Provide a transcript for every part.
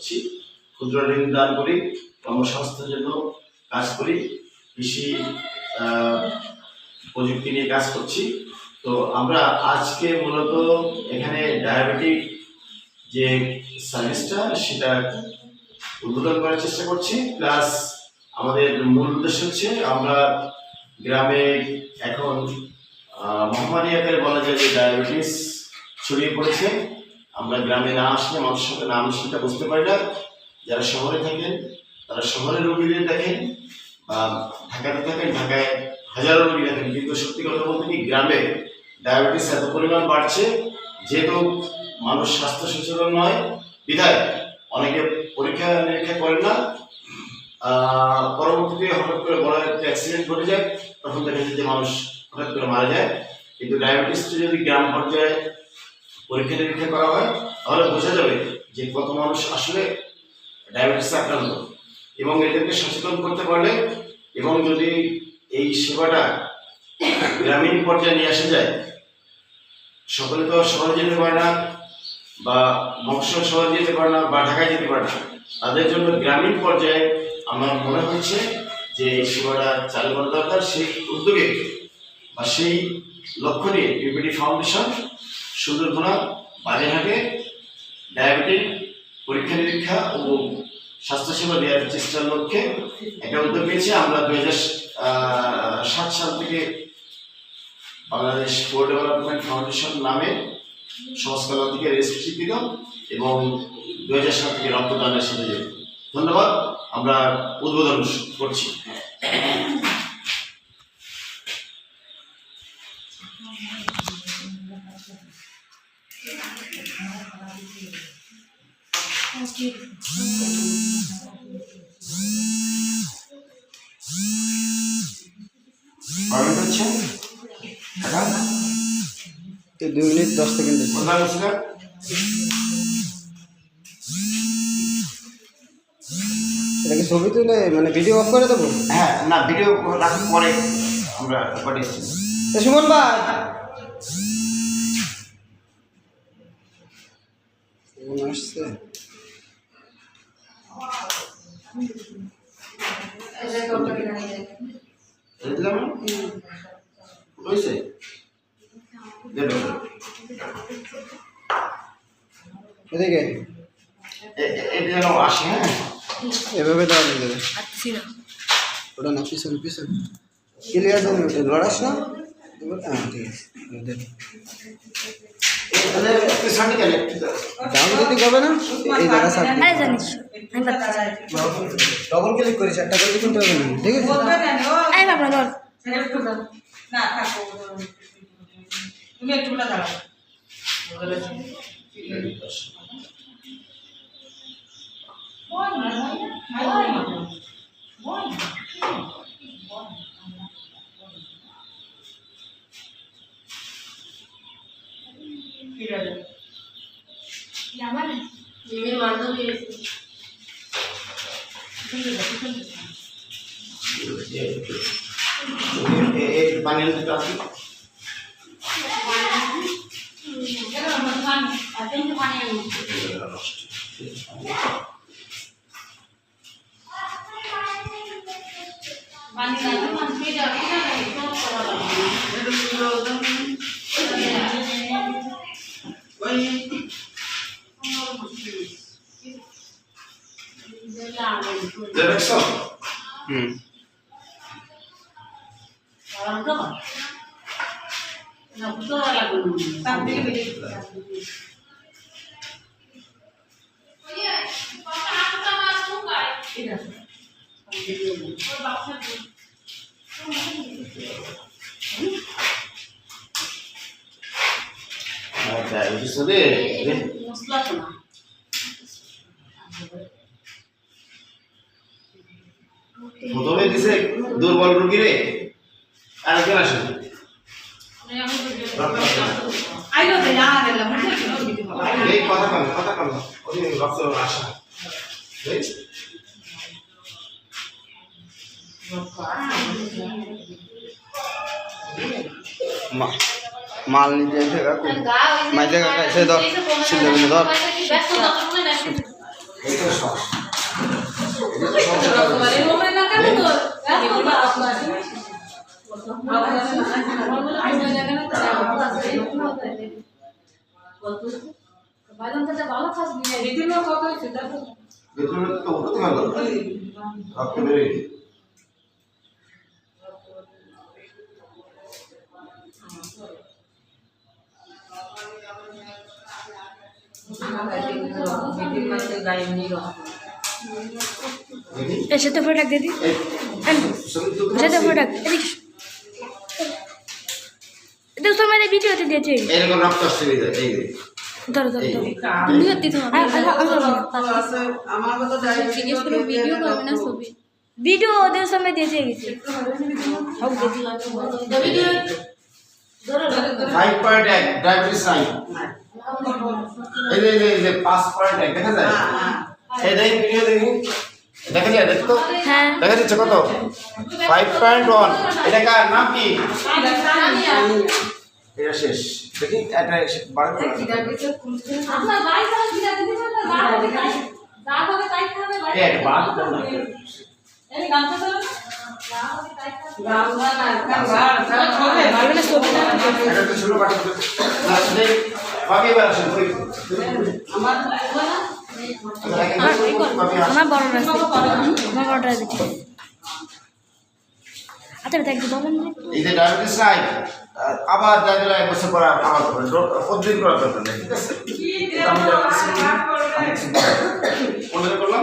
করছি, ক্ষুদ্র ঋণ দান করি, কর্মসংস্থানের জন্য কাজ করি, কৃষি প্রযুক্তি নিয়ে কাজ করছি। তো আমরা আজকে মূলত এখানে ডায়াবেটিক যে সার্ভিসটা সেটা উদ্বোধন করার চেষ্টা করছি। প্লাস আমাদের মূল উদ্দেশ্য হচ্ছে আমরা গ্রামে এখন মহামারী আকারে বলা যায় যে ডায়াবেটিস ছড়িয়ে পড়েছে। আমরা গ্রামে না আসলে মানুষের সাথে না সেটা বুঝতে পারি না। যারা শহরে থাকেন, তারা শহরের রোগীদের দেখেন বা ঢাকাতে থাকেন, ঢাকায় হাজারো রোগী দেখেন কিন্তু সত্যি কথা বলতে কি, গ্রামে ডায়াবেটিস এত পরিমাণ বাড়ছে, যেহেতু মানুষ স্বাস্থ্য সচেতন নয়, বিধায় অনেকে পরীক্ষা নিরীক্ষা করেন না। পরবর্তীতে হঠাৎ করে বড় একটা অ্যাক্সিডেন্ট ঘটে যায়, তখন দেখা যায় যে মানুষ হঠাৎ করে মারা যায়। কিন্তু ডায়াবেটিসটা যদি গ্রাম পর্যায়ে পরীক্ষা নিরীক্ষা করা হয়, তাহলে বোঝা যাবে যে কত মানুষ আসলে ডায়াবেটিসে আক্রান্ত। এবং এদেরকে সচেতন করতে পারলে এবং যদি এই সেবাটা গ্রামীণ পর্যায়ে নিয়ে আসা যায়, সকলে তো শহরে যেতে পারে না বা মফস্বল শহরে যেতে পারে না বা ঢাকায় যেতে পারে না, তাদের জন্য গ্রামীণ পর্যায়ে আমার মনে হচ্ছে যে এই সেবাটা চালু করা দরকার। সেই উদ্যোগে বা সেই লক্ষ্য নিয়ে পিপিডি ফাউন্ডেশন সুন্দরবনা বাগেরহাটে ডায়াবেটিক পরীক্ষা নিরীক্ষা ও স্বাস্থ্যসেবা দেওয়ার চেষ্টার লক্ষ্যে একটা উদ্যোগ নিয়েছি। আমরা দুই সাত সাল থেকে বাংলাদেশ পোর ডেভেলপমেন্ট ফাউন্ডেশন নামে সংস্কার থেকে রেজিস্ট্রি দিল এবং দু হাজার সাত থেকে রক্তদানের সাথে জড়িত ধন্যবাদ। আমরা উদ্বোধন করছি। হচ্ছে টাকা এই দুই মিনিট দশ সেকেন্ড কোথায় বলছিলেন? এটাকে ছবি তুলে মানে ভিডিও অফ করে দেবো? হ্যাঁ না ভিডিও রাখার পরে আমরা সুমন ভাই! আসছে হয়েছে এদিকে? এটা যেন আসে হ্যাঁ? এভাবে দেওয়া হয়ে যাবে না ওটা না পিছনে পিছনে। ক্লিয়ার লড়াস না দাও। যদি করবে না? এই জায়গা পাচ্ছি ডবল ক্লিক করিস একটা করে কিনতে হবে না ঠিক আছে? Gracias. প্রথমে দিছে দুর্বল রুগীরে আরেকজন আসে। আইলো তো না দিলাম বুঝছ এই কথা কম কথা ওই মাল নিতে এসে কাকু মাইজে কাকা এসে ধর সিদ্ধ ধর। এইটা সমস্যা এটা তো কত হয়েছে? দেখো। তো সাথে ফটো সাথে পারছি? ফটো এটা তোর মানে ভিডিওতে দিয়েছে। এরকম রক্ত আসছে এই। ধরো ধরো ভিডিও আমার ওদের সময় দিয়েছে গেছে ফাইভ পয়েন্ট ডায়াবেটিস নাই এই যে এই যে, পাঁচ পয়েন্ট এক দেখা যায়? এই দেখি ভিডিও দেখি দেখা যায় দেখো হ্যাঁ। দেখা যাচ্ছে কত? ফাইভ পয়েন্ট ওয়ান এটা কার? নাম কি? এটা শেষ। দেখি এটা বাড়ি করে রাখো। এই একটা বাদ দাও না। এটা তো ছোট বাটি এবার আসেন। আমার বড় আমার বড় আচ্ছা একটু বলেন। এই যে ডায়াবেটিস নাই আবার দেখা গেল এক বছর পর আবার করবেন প্রতিদিন করার দরকার নেই ঠিক আছে? এটা আমি ডায়াবেটিস নিয়ে আমি কিছু মনে করলাম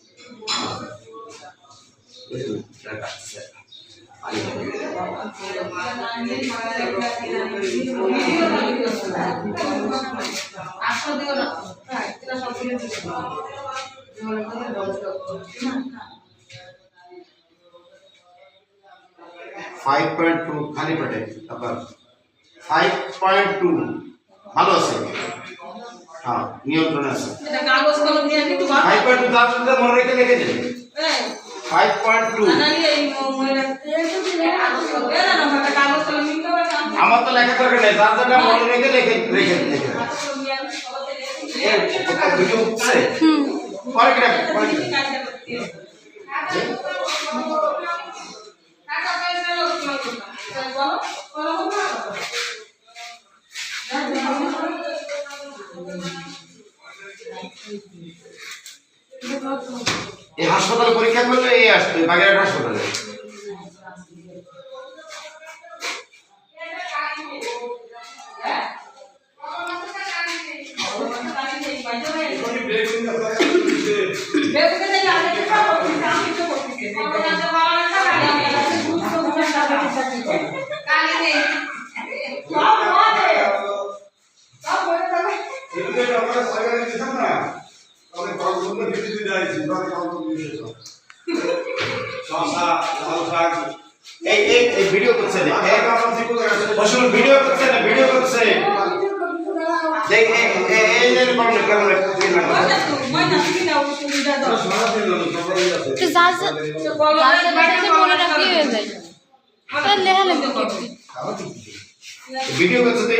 ফাইভ পয়েন্ট টু খালি পেটে তারপর ফাইভ পয়েন্ট টু ভালো আছে? হ্যাঁ নিয়ন্ত্রণে আছে। এটা কাগজ কলম দিয়ে একটু ভাব ফাইভ পয়েন্ট টু তার সাথে মনে রেখে লিখে দিন এই। ফাইভ পয়েন্ট টু জানালি এই মহিলা এ না না একটা কাগজ কলম নিতে হবে কাম আমার তো লেখা দরকার নেই তার জন্য মনে রেখে লিখে রেখে লিখে ভিডিও উঠছে? পরে কি এই হাসপাতালে পরীক্ষা করলে এই আসবে বাগেরহাট হাসপাতালে। এই এই এই ভিডিও করছে না আসলে ভিডিও করছে না ভিডিও করছে দেখ এই এই এই যে করতে না তো যা যা রাখি হয়ে যায় লেহা ভিডিও করছে তে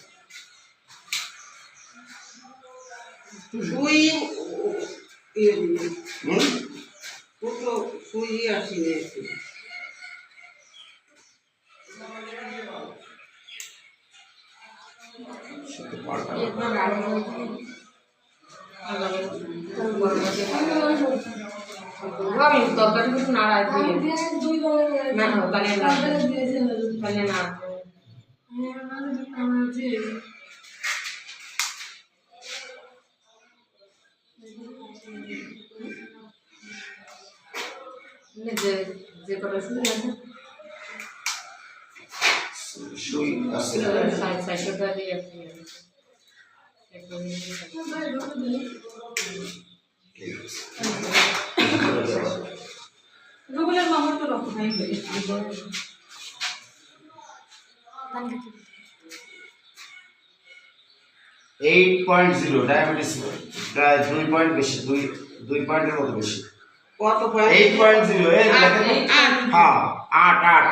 সুই ইয়ে দুটো সুই আসি তরকারি কিছু না না তাহলে না। তাহলে না যে যে কটা শুনে আছে। সুই আছে। সাইড সাইডটা দিয়ে রুবেলের মামার তো রক্ত নাই এইট পয়েন্ট জিরো ডায়াবেটিস প্রায় দুই পয়েন্ট বেশি দুই দুই পয়েন্টের মতো বেশি। কত পয়েন্ট এইট পয়েন্ট জিরো এই দেখেন হ্যাঁ আট আট।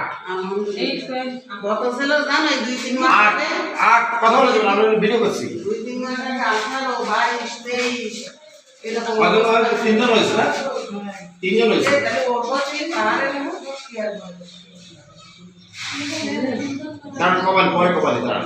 কত ছিল জানো? এই দুই তিন মাস আট আগে? আট কথা বলে আমরা ভিডিও করছি। দুই তিন মাস আগে আঠারো বাইশ তেইশ। এরকম কজন হয়তো তিনজন হয়েছে না? তিনজন হয়েছে। তাহলে ওর পাহাড়ে নেব, দাঁড়ান কপাল পরে কপালে দাঁড়ান।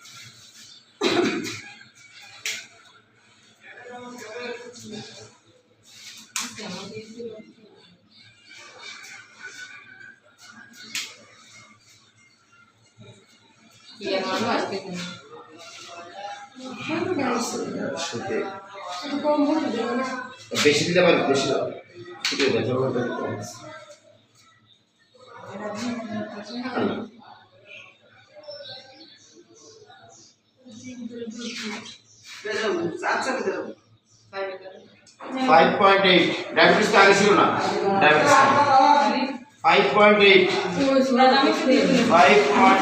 শুতে বেশি দিতে পারি বেশি ব্যথা। ফাইভ পয়েন্ট এইট ডায়াবেটিস তো আগে ছিল না? Diabetes five point eight five point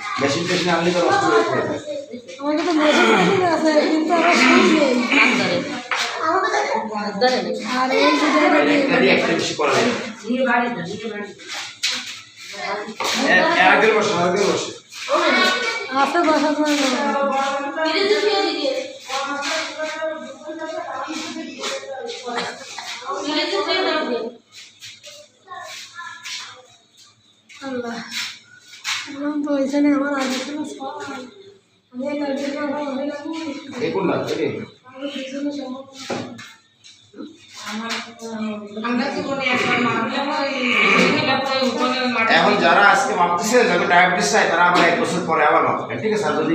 machine টেশিন আনলে তো নষ্ট হয়ে পড়ে আমাকে তো মেশিন মেশিন আছে কিন্তু আমার সুই নেই। আর এই যে জায়গাটা একটা বেশি করা যায়। আগের বসে আগের বসে আছে বসা আল্লাহ। এখন তো আমার আগে ছিল আমি না। যারা আজকে ভাবতেছে যাদের ডায়াবেটিস চাই তারা আবার এক বছর পরে আবার মাপবেন ঠিক আছে আর যদি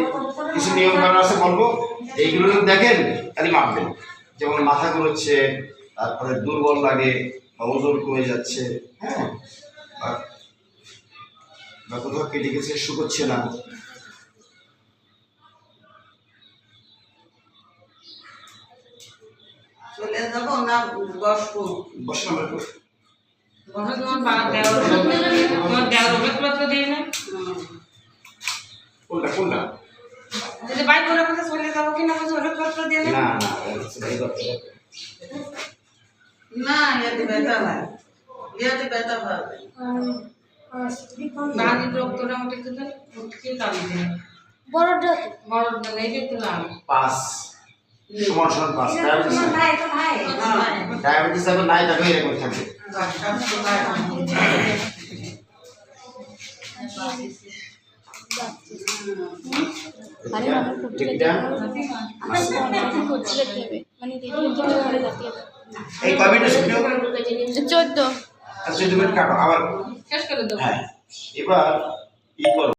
কিছু নিয়ম কানুন আছে বলব এইগুলো যদি দেখেন তাহলে মাপবেন যেমন মাথা ঘুরোচ্ছে তারপরে দুর্বল লাগে বা ওজন কমে যাচ্ছে হ্যাঁ? বা- কোথাও কেটে গেছে শুকোচ্ছে না চলে যাব না বসবো। বসে আমরা একটু- বসে তোমার পা দেওয়ার তোমার দেওয়ার ওষুধপত্র দিয়ে না হুম। কোনটা কোনটা? যদি বাইক করে কোথাও চলে যাব কিনা বলছে ওষুধপত্র দিয়ে না না ইয়াতে ব্যথা হয়। ইয়াতে ব্যথা পাবে সমান সমান ডায়াবেটিস ডায়াবেটিস নাই এরকম থাকবে। আরে আমার এটা মানে এই কবিটা চোদ্দ। আচ্ছা তুমি কাটো। আবার শেষ করে দেবো। হ্যাঁ এবার ই করো।